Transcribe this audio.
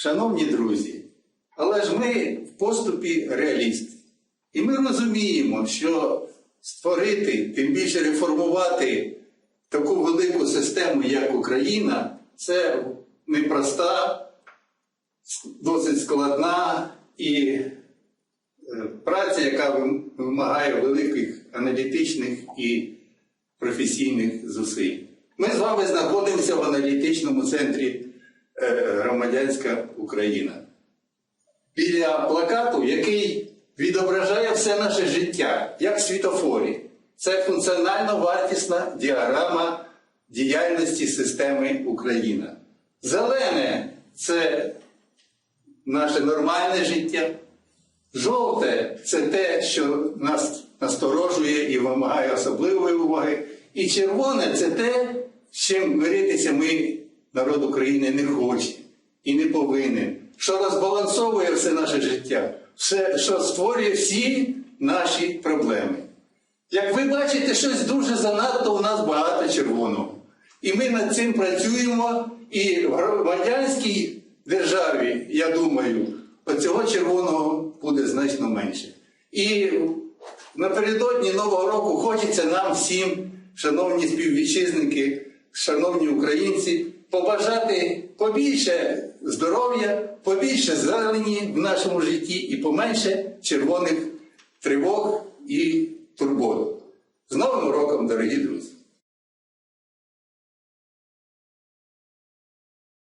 Шановні друзі, але ж ми в поступі реалісти. І ми розуміємо, що створити, тим більше реформувати таку велику систему, як Україна, це непроста, досить складна і е, праця, яка вимагає великих аналітичних і професійних зусиль. Ми з вами знаходимося в аналітичному центрі Громадянська Україна. Біля плакату, який відображає все наше життя, як світофорі. Це функціонально вартісна діаграма діяльності системи Україна. Зелене це наше нормальне життя. Жовте це те, що нас насторожує і вимагає особливої уваги. І червоне це те, з чим миритися ми, народ України, не хоче і не повинен, що розбалансовує все наше життя, все, що створює всі наші проблеми. Як ви бачите, щось дуже занадто у нас багато червоного. І ми над цим працюємо, і в громадянській державі, я думаю, оцього червоного буде значно менше. І напередодні Нового року хочеться нам всім, шановні співвітчизники, шановні українці, побажати побільше здоров'я, побільше зелені в нашому житті і поменше червоних тривог і турбот. З Новим роком, дорогі друзі!